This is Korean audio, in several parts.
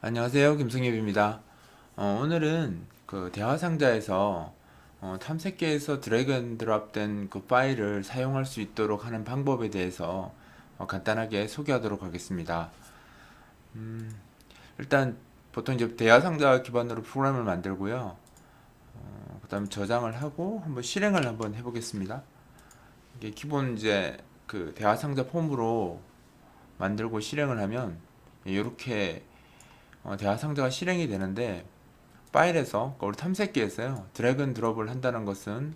안녕하세요. 김승엽입니다. 어, 오늘은 그 대화 상자에서 어, 탐색기에서 드래그 앤 드롭된 그 파일을 사용할 수 있도록 하는 방법에 대해서 어, 간단하게 소개하도록 하겠습니다. 음, 일단 보통 이제 대화 상자 기반으로 프로그램을 만들고요. 어, 그다음에 저장을 하고 한번 실행을 한번 해보겠습니다. 이게 기본 이제 그 대화 상자 폼으로 만들고 실행을 하면 이렇게 어, 대화 상자가 실행이 되는데 파일에서 우리 탐색기에서요 드래그 앤 드롭을 한다는 것은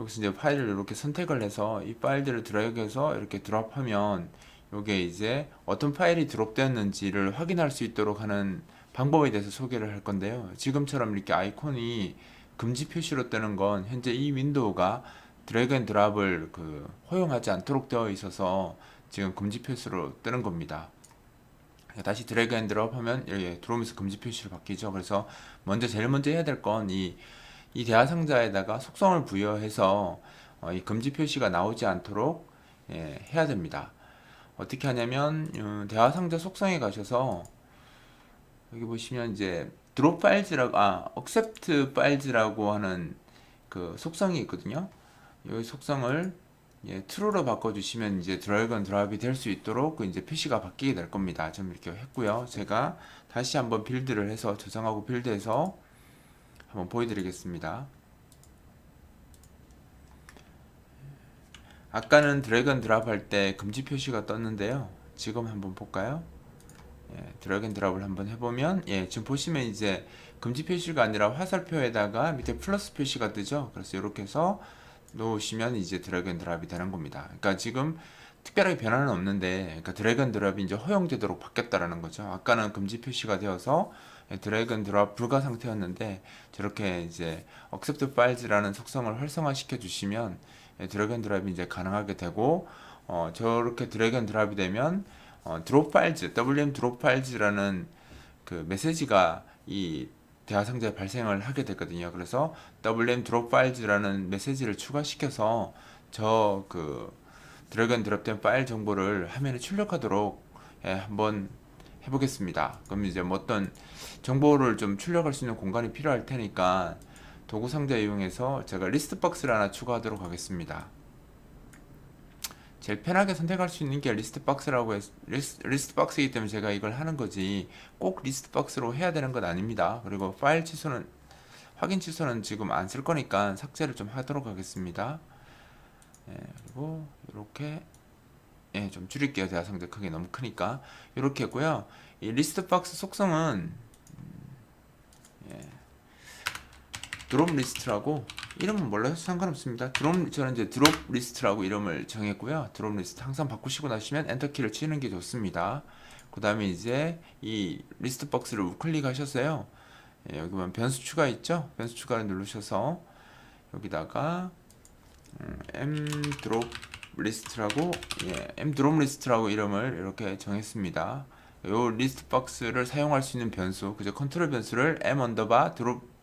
여기서 이제 파일을 이렇게 선택을 해서 이 파일들을 드래그해서 이렇게 드롭하면 이게 이제 어떤 파일이 드롭되었는지를 확인할 수 있도록 하는 방법에 대해서 소개를 할 건데요. 지금처럼 이렇게 아이콘이 금지 표시로 뜨는 건 현재 이 윈도우가 드래그 앤 드롭을 그 허용하지 않도록 되어 있어서 지금 금지 표시로 뜨는 겁니다. 다시 드래그 앤 드롭 하면 이렇게 들어오면서 금지 표시로 바뀌죠. 그래서 먼저 제일 먼저 해야 될 건 이 이 대화 상자에다가 속성을 부여해서 어, 이 금지 표시가 나오지 않도록 예, 해야 됩니다. 어떻게 하냐면 음, 대화 상자 속성에 가셔서 여기 보시면 이제 드롭 파일즈라고 아 accept 파일즈라고 하는 그 속성이 있거든요. 이 속성을 예, true로 바꿔주시면 이제 드래곤 드랍이 될 수 있도록 그 이제 표시가 바뀌게 될 겁니다. 좀 이렇게 했고요. 제가 다시 한번 빌드를 해서 저장하고 빌드해서 한번 보여드리겠습니다. 아까는 드래곤 드랍 할 때 금지 표시가 떴는데요. 지금 한번 볼까요? 예, 드래곤 드랍을 한번 해보면 예, 지금 보시면 이제 금지 표시가 아니라 화살표에다가 밑에 플러스 표시가 뜨죠. 그래서 이렇게 해서 놓으시면 이제 드래그 앤 드랍이 되는 겁니다. 그러니까 지금 특별하게 변화는 없는데 그러니까 드래그 앤 드랍이 이제 허용되도록 바뀌었다라는 거죠. 아까는 금지 표시가 되어서 드래그 앤 드랍 불가 상태였는데 저렇게 이제 accept files라는 속성을 활성화시켜 주시면 드래그 앤 드랍이 이제 가능하게 되고 어, 저렇게 드래그 앤 드랍이 되면 어, drop files, wm drop files라는 그 메시지가 이 대화 상자에 발생을 하게 됐거든요. 그래서 wm drop files라는 메시지를 추가시켜서 저 그 드래그 앤 드롭된 파일 정보를 화면에 출력하도록 예, 한번 해보겠습니다. 그럼 이제 뭐 어떤 정보를 좀 출력할 수 있는 공간이 필요할 테니까 도구 상자 이용해서 제가 리스트 박스를 하나 추가하도록 하겠습니다. 제일 편하게 선택할 수 있는 게 리스트 박스라고 해서 리스트, 리스트 박스이기 때문에 제가 이걸 하는 거지 꼭 리스트 박스로 해야 되는 건 아닙니다. 그리고 파일 취소는 확인 취소는 지금 안 쓸 거니까 삭제를 좀 하도록 하겠습니다. 예, 그리고 이렇게 예, 좀 줄일게요. 대화 상자 크기 너무 크니까 이렇게 했고요. 이 리스트 박스 속성은 음, 예, 드롭 리스트라고 이름은 몰라도 상관없습니다. 드롭 저는 이제 드롭 리스트라고 이름을 정했고요. 드롭 리스트 항상 바꾸시고 나시면 엔터 키를 치는 게 좋습니다. 그 다음에 이제 이 리스트 박스를 우클릭하셨어요. 예, 여기 보면 변수 추가 있죠? 변수 추가를 누르셔서 여기다가 음, m 드롭 리스트라고 예, m 드롭 리스트라고 이름을 이렇게 정했습니다. 요 리스트 박스를 사용할 수 있는 변수, 그죠? 컨트롤 변수를 m 언더바 드롭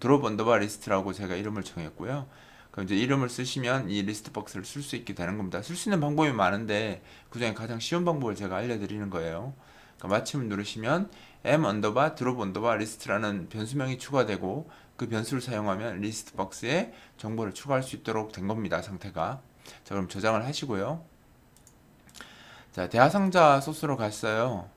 드롭 언더바 리스트라고 제가 이름을 정했고요. 그럼 이제 이름을 쓰시면 이 리스트 박스를 쓸 수 있게 되는 겁니다. 쓸 수 있는 방법이 많은데 그 중에 가장 쉬운 방법을 제가 알려드리는 거예요. 그러니까 마침을 누르시면 m 언더바 드롭 언더바 리스트라는 변수명이 추가되고 그 변수를 사용하면 리스트 박스에 정보를 추가할 수 있도록 된 겁니다. 상태가. 자 그럼 저장을 하시고요. 자 대하상자 소스로 갔어요.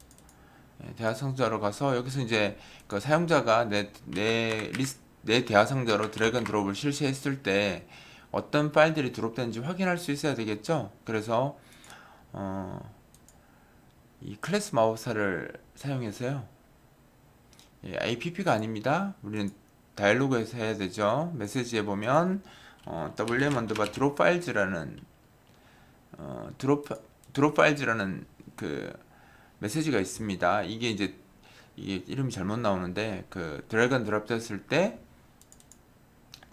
네, 대하상자로 가서 여기서 이제 그 사용자가 내, 내 리스트 내 대화 상자로 드래그 앤 드롭을 실시했을 때 어떤 파일들이 드롭되는지 확인할 수 있어야 되겠죠. 그래서 어, 이 클래스 마우스를 사용해서요. 예, APP가 아닙니다. 우리는 다이얼로그에서 해야 되죠. 메시지에 보면 어, wm 언더바 드롭 파일즈라는 어, 드롭 드롭 파일즈라는 그 메시지가 있습니다. 이게 이제 이게 이름이 잘못 나오는데 그 드래그 앤 드롭 됐을 때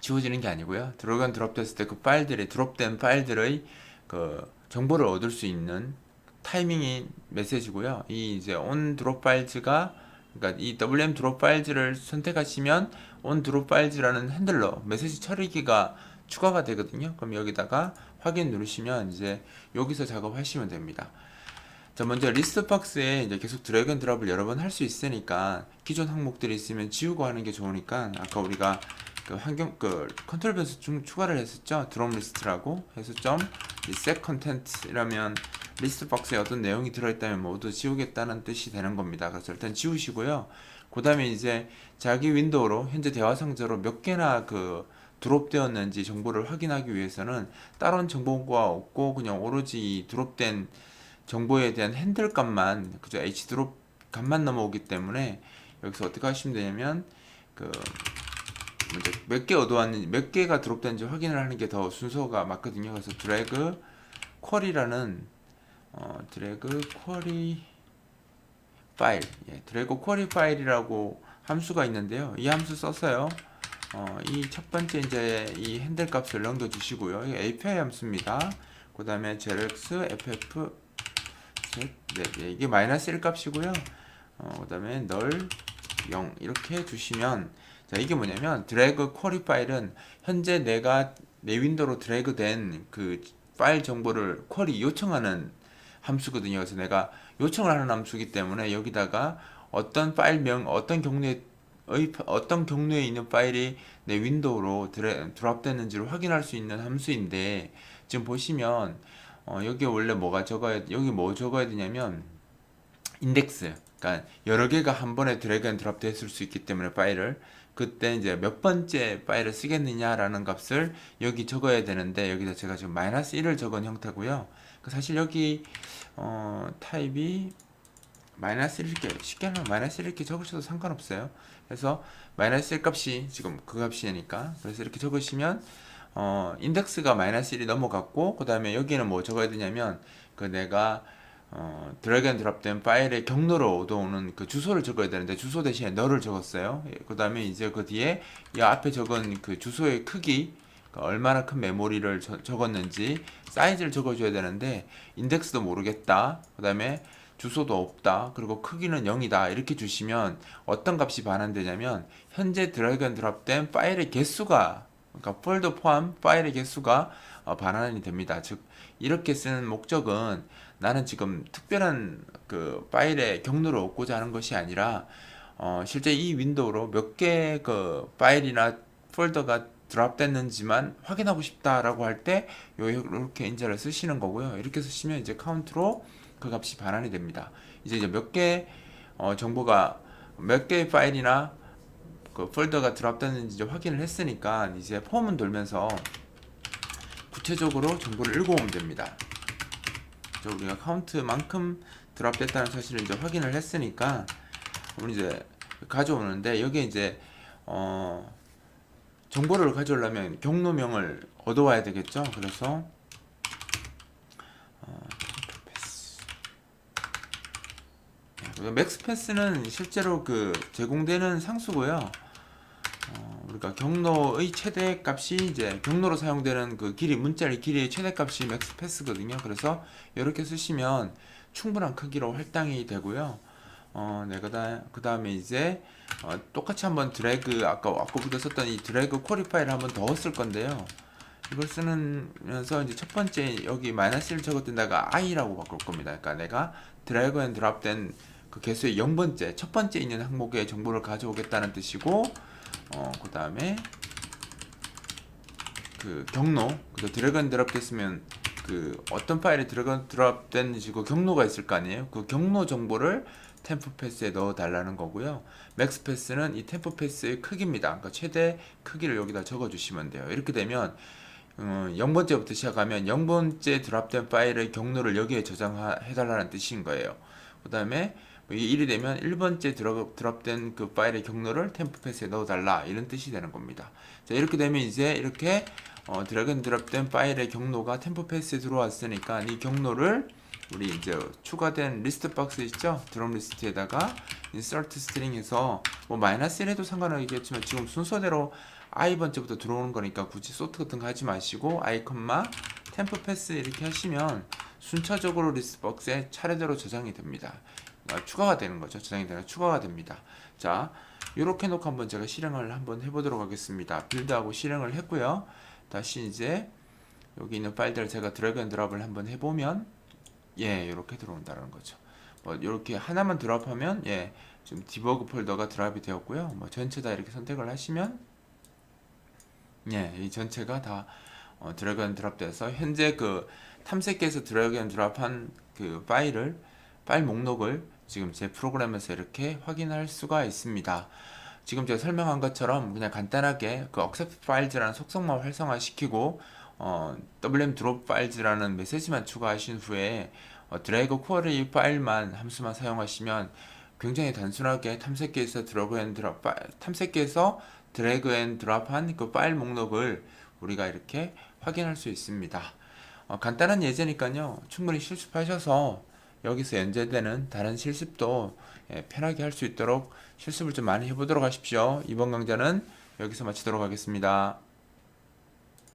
지워지는 게 아니고요. 드래그 앤 드롭 됐을 때 그 파일들의 드롭된 파일들의 그 정보를 얻을 수 있는 타이밍이 메시지고요. 이 이제 on drop files가 그러니까 이 wm drop files를 선택하시면 on drop files라는 핸들러 메시지 처리기가 추가가 되거든요. 그럼 여기다가 확인 누르시면 이제 여기서 작업하시면 됩니다. 자, 먼저 리스트 박스에 이제 계속 드래그 앤 드랍을 여러 번 할 수 있으니까 기존 항목들이 있으면 지우고 하는 게 좋으니까 아까 우리가 그 환경 그 컨트롤 변수 중 추가를 했었죠. 드롭 리스트라고 해서 점 리셋 컨텐츠라면 리스트 박스에 어떤 내용이 들어있다면 모두 지우겠다는 뜻이 되는 겁니다. 그래서 일단 지우시고요. 그 다음에 이제 자기 윈도우로 현재 대화 상자로 몇 개나 그 드롭되었는지 정보를 확인하기 위해서는 다른 정보가 없고 그냥 오로지 이 드롭된 정보에 대한 핸들 값만 그저 h 드롭 값만 넘어오기 때문에 여기서 어떻게 하시면 되냐면 그 몇 개 얻어왔는지 몇 개가 드롭된지 확인을 하는 게 더 순서가 맞거든요. 그래서 드래그 쿼리라는 어, 드래그 쿼리 파일, 예, 드래그 쿼리 파일이라고 함수가 있는데요. 이 함수 써서요. 어, 이 첫 번째 이제 이 핸들 값을 넘겨 주시고요. 이 API 함수입니다. 그 다음에 제렉스 ff 네, 네, 이게 마이너스 1 값이고요. 어, 그 다음에 널 0 이렇게 주시면 자 이게 뭐냐면 드래그 쿼리 파일은 현재 내가 내 윈도우로 드래그 된 그 파일 정보를 쿼리 요청하는 함수거든요. 그래서 내가 요청을 하는 함수이기 때문에 여기다가 어떤 파일명 어떤 경로의 어떤 경로에 있는 파일이 내 윈도우로 드래, 드랍됐는지를 확인할 수 있는 함수인데 지금 보시면 어, 여기 원래 뭐가 적어야 여기 뭐 적어야 되냐면 인덱스 그러니까 여러 개가 한 번에 드래그 앤 드랍 됐을 수 있기 때문에 파일을 그때 이제 몇 번째 파일을 쓰겠느냐라는 값을 여기 적어야 되는데 여기다 제가 지금 마이너스 1을 적은 형태고요. 그 사실 여기 어, 타입이 마이너스 1 이렇게 쉽게 하면 마이너스 1 이렇게 적으셔도 상관없어요. 그래서 마이너스 1 값이 지금 그 값이니까 그래서 이렇게 적으시면 어, 인덱스가 마이너스 1이 넘어갔고 그 다음에 여기는 뭐 적어야 되냐면 그 내가 어, 드래그 앤 드랍된 파일의 경로로 얻어오는 그 주소를 적어야 되는데 주소 대신에 너를 적었어요. 예, 그 다음에 이제 그 뒤에 이 앞에 적은 그 주소의 크기 그 얼마나 큰 메모리를 저, 적었는지 사이즈를 적어줘야 되는데 인덱스도 모르겠다. 그 다음에 주소도 없다. 그리고 크기는 0이다. 이렇게 주시면 어떤 값이 반환되냐면 현재 드래그 앤 드랍된 파일의 개수가 그러니까 폴더 포함 파일의 개수가 어, 반환이 됩니다. 즉 이렇게 쓰는 목적은 나는 지금 특별한 그 파일의 경로를 얻고자 하는 것이 아니라 어, 실제 이 윈도우로 몇 개 그 파일이나 폴더가 드랍됐는지만 확인하고 싶다라고 할 때 이렇게 인자를 쓰시는 거고요. 이렇게 쓰시면 이제 카운트로 그 값이 반환이 됩니다. 이제 이제 몇개 어, 정보가 몇 개의 파일이나 그 폴더가 드랍됐는지 확인을 했으니까 이제 폼은 돌면서 구체적으로 정보를 읽어오면 됩니다. 우리가 카운트만큼 드랍됐다는 사실을 이제 확인을 했으니까 우리 이제 가져오는데 여기에 이제 어 정보를 가져오려면 경로명을 얻어와야 되겠죠. 그래서 어, 네, 맥스 패스는 실제로 그 제공되는 상수고요. 어, 우리가 경로의 최대 값이 이제 경로로 사용되는 그 길이 문자리 길이의 최대 값이 맥스 패스거든요. 그래서 이렇게 쓰시면 충분한 크기로 할당이 되고요. 어, 네, 그 다음에 이제 어, 똑같이 한번 드래그 아까 아까부터 썼던 이 드래그 쿼리 파일을 한번 더 쓸 건데요. 이걸 쓰면서 이제 첫 번째 여기 마이너스를 적었던다가 i라고 바꿀 겁니다. 그러니까 내가 드래그 앤 드랍된 그 개수의 0번째 첫 번째 있는 항목의 정보를 가져오겠다는 뜻이고 어, 그 다음에 그 경로 그 드래그 앤 드랍 됐으면 그 어떤 파일에 드래그 드랍 됐는지 그 경로가 있을 거 아니에요. 그 경로 정보를 템프 패스에 넣어 달라는 거고요. 맥스 패스는 이 템프 패스의 크기입니다. 그러니까 최대 크기를 여기다 적어 주시면 돼요. 이렇게 되면 음, 0번째부터 시작하면 0번째 드랍된 파일의 경로를 여기에 저장해 달라는 뜻인 거예요. 그 다음에 1이 되면 1번째 드랍, 드랍된 그 파일의 경로를 템프 패스에 넣어 달라 이런 뜻이 되는 겁니다. 자 이렇게 되면 이제 이렇게 어, 드래곤 드랍된 파일의 경로가 템프 패스에 들어왔으니까 이 경로를 우리 이제 추가된 리스트 박스 있죠? 드럼 리스트에다가 insert string해서 뭐 마이너스 1 해도 상관없겠지만 지금 순서대로 i 번째부터 들어오는 거니까 굳이 소트 같은 거 하지 마시고 i 템프 패스 이렇게 하시면 순차적으로 리스트 박스에 차례대로 저장이 됩니다. 아, 추가가 되는 거죠. 저장이 되는 추가가 됩니다. 자, 이렇게 놓고 한번 제가 실행을 한번 해보도록 하겠습니다. 빌드하고 실행을 했고요. 다시 이제 여기 있는 파일들을 제가 드래그 앤 드랍을 한번 해보면 예, 이렇게 들어온다는 거죠. 뭐 이렇게 하나만 드랍하면 예, 지금 디버그 폴더가 드랍이 되었고요. 뭐 전체 다 이렇게 선택을 하시면 예, 이 전체가 다 어, 드래그 앤 드랍 돼서 현재 그 탐색기에서 드래그 앤 드랍한 그 파일을 파일 목록을 지금 제 프로그램에서 이렇게 확인할 수가 있습니다. 지금 제가 설명한 것처럼 그냥 간단하게 그 accept files라는 속성만 활성화시키고 어, wm drop files라는 메시지만 추가하신 후에 어, 드래그 쿼리 파일만 함수만 사용하시면 굉장히 단순하게 탐색기에서 드래그 앤 드랍 파- 탐색기에서 드래그 앤 드랍한 그 파일 목록을 우리가 이렇게 확인할 수 있습니다. 어, 간단한 예제니까요. 충분히 실습하셔서 여기서 연재되는 다른 실습도 예, 편하게 할 수 있도록 실습을 좀 많이 해보도록 하십시오. 이번 강좌는 여기서 마치도록 하겠습니다.